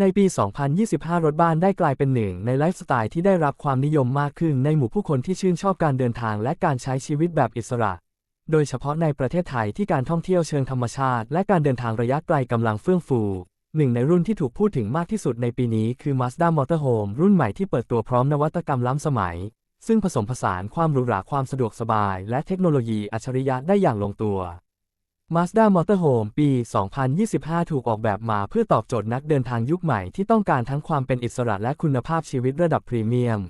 ในปี 2025 รถบ้านได้กลายเป็นหนึ่งในไลฟ์สไตล์ที่ได้รับความนิยมมากขึ้นในหมู่ผู้คนที่ชื่นชอบการเดินทางและการใช้ชีวิตแบบอิสระ โดยเฉพาะในประเทศไทยที่การท่องเที่ยวเชิงธรรมชาติ และการเดินทางระยะไกลกำลังเฟื่องฟู หนึ่งในรุ่นที่ถูกพูดถึงมากที่สุดในปีนี้คือ Mazda Motorhome รุ่นใหม่ที่เปิดตัวพร้อมนวัตกรรมล้ำสมัย ซึ่งผสมผสานความหรูหราความสะดวกสบาย และเทคโนโลยีอัจฉริยะได้อย่างลงตัว Mazda Motorhome ปี 2025 ถูกออกแบบมาเพื่อตอบโจทย์นักเดินทางยุคใหม่ที่ต้องการทั้งความเป็นอิสระและคุณภาพชีวิตระดับพรีเมียม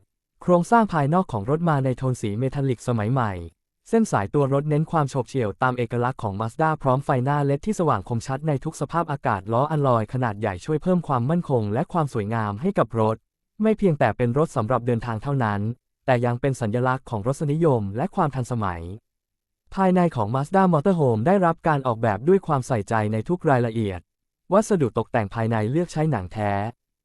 โครงสร้างภายนอกของรถมาในโทนสีเมทัลลิกสมัยใหม่ เส้นสายตัวรถเน้นความโฉบเฉี่ยวตามเอกลักษณ์ของ Mazda พร้อมไฟหน้าเลดที่สว่างคมชัดในทุกสภาพอากาศล้ออัลลอยขนาดใหญ่ช่วยเพิ่มความมั่นคงและความสวยงามให้กับรถ ไม่เพียงแต่เป็นรถสำหรับเดินทางเท่านั้น แต่ยังเป็นสัญลักษณ์ของรสนิยมและความทันสมัย ภายในของ Mazda Motorhome ได้รับการออกแบบด้วยความใส่ใจในทุกรายละเอียด วัสดุตกแต่งภายในเลือกใช้หนังแท้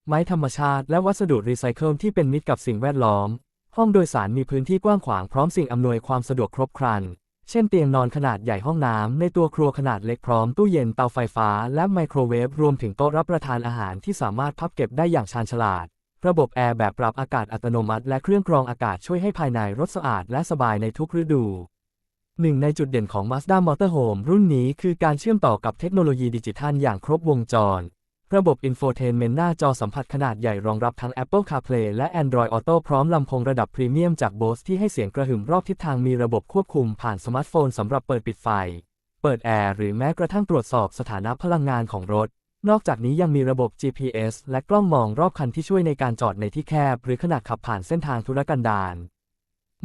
ไม้ธรรมชาติ และวัสดุรีไซเคิลที่เป็นมิตรกับสิ่งแวดล้อม ห้องโดยสารมีพื้นที่กว้างขวางพร้อมสิ่งอำนวยความสะดวกครบครัน เช่นเตียงนอนขนาดใหญ่ห้องน้ำในตัวครัวขนาดเล็กพร้อมตู้เย็นเตาไฟฟ้า และไมโครเวฟรวมถึงโต๊ะรับประทานอาหารที่สามารถพับเก็บได้อย่างชาญฉลาด ระบบแอร์แบบปรับอากาศอัตโนมัติ และเครื่องกรองอากาศช่วยให้ภายในรถสะอาดและสบายในทุกฤดู หนึ่งในจุดเด่นของ Mazda Motorhome รุ่นนี้คือการเชื่อมต่อกับเทคโนโลยีดิจิทัลอย่างครบวงจร ระบบ Infotainment หน้าจอสัมผัสขนาดใหญ่รองรับทั้ง Apple CarPlay และ Android Auto พร้อมลำโพงระดับพรีเมียมจาก Bose ที่ให้เสียงกระหึ่มรอบทิศทางมีระบบควบคุมผ่านสมาร์ทโฟนสำหรับเปิดปิดไฟ เปิดแอร์หรือแม้กระทั่งตรวจสอบสถานะพลังงานของรถ นอกจากนี้ยังมีระบบ GPS และกล้องมองรอบคันที่ช่วยในการจอดในที่แคบ หรือขณะขับผ่านเส้นทางธุรกันดาร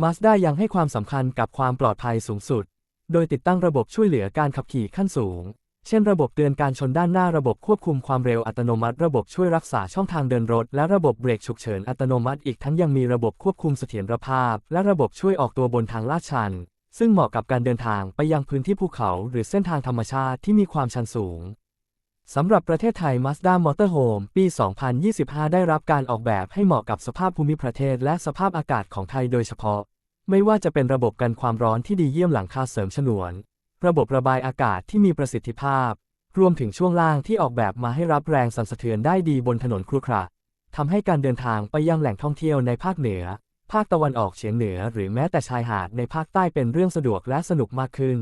Mazda ยังให้ความสำคัญกับความปลอดภัยสูงสุด โดยติดตั้งระบบช่วยเหลือการขับขี่ขั้นสูง เช่นระบบเตือนการชนด้านหน้าระบบควบคุมความเร็วอัตโนมัติ ระบบช่วยรักษาช่องทางเดินรถ และระบบเบรกฉุกเฉินอัตโนมัติอีกทั้งยังมีระบบควบคุมเสถียรภาพ และระบบช่วยออกตัวบนทางลาดชัน ซึ่งเหมาะกับการเดินทางไปยังพื้นที่ภูเขา หรือเส้นทางธรรมชาติที่มีความชันสูง สำหรับประเทศไทย Mazda Motorhome ปี 2025 ได้รับการออกแบบให้เหมาะกับสภาพภูมิประเทศและสภาพอากาศของไทยโดยเฉพาะ ไม่ว่าจะเป็นระบบกันความร้อนที่ดีเยี่ยมหลังคาเสริมฉนวน ระบบระบายอากาศที่มีประสิทธิภาพ รวมถึงช่วงล่างที่ออกแบบมาให้รับแรงสั่นสะเทือนได้ดีบนถนนครุขระทำให้การเดินทางไปยังแหล่งท่องเที่ยวในภาคเหนือ ภาคตะวันออกเฉียงเหนือ หรือแม้แต่ชายหาดในภาคใต้เป็นเรื่องสะดวกและสนุกมากขึ้น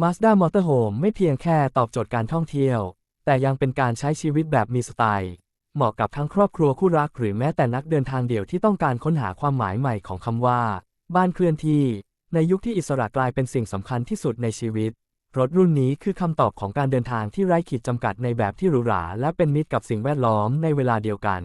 Mazda Motorhome ไม่เพียงแค่ตอบโจทย์การท่องเที่ยว แต่ยังเป็นการใช้ชีวิตแบบมีสไตล์ เหมาะกับทั้งครอบครัวคู่รักหรือแม้แต่นักเดินทางเดี่ยวที่ต้องการค้นหาความหมายใหม่ของคำว่า บ้านเคลื่อนที่ ในยุคที่อิสระกลายเป็นสิ่งสำคัญที่สุดในชีวิต รถรุ่นนี้คือคำตอบของการเดินทางที่ไร้ขีดจำกัดในแบบที่หรูหราและเป็นมิตรกับสิ่งแวดล้อมในเวลาเดียวกัน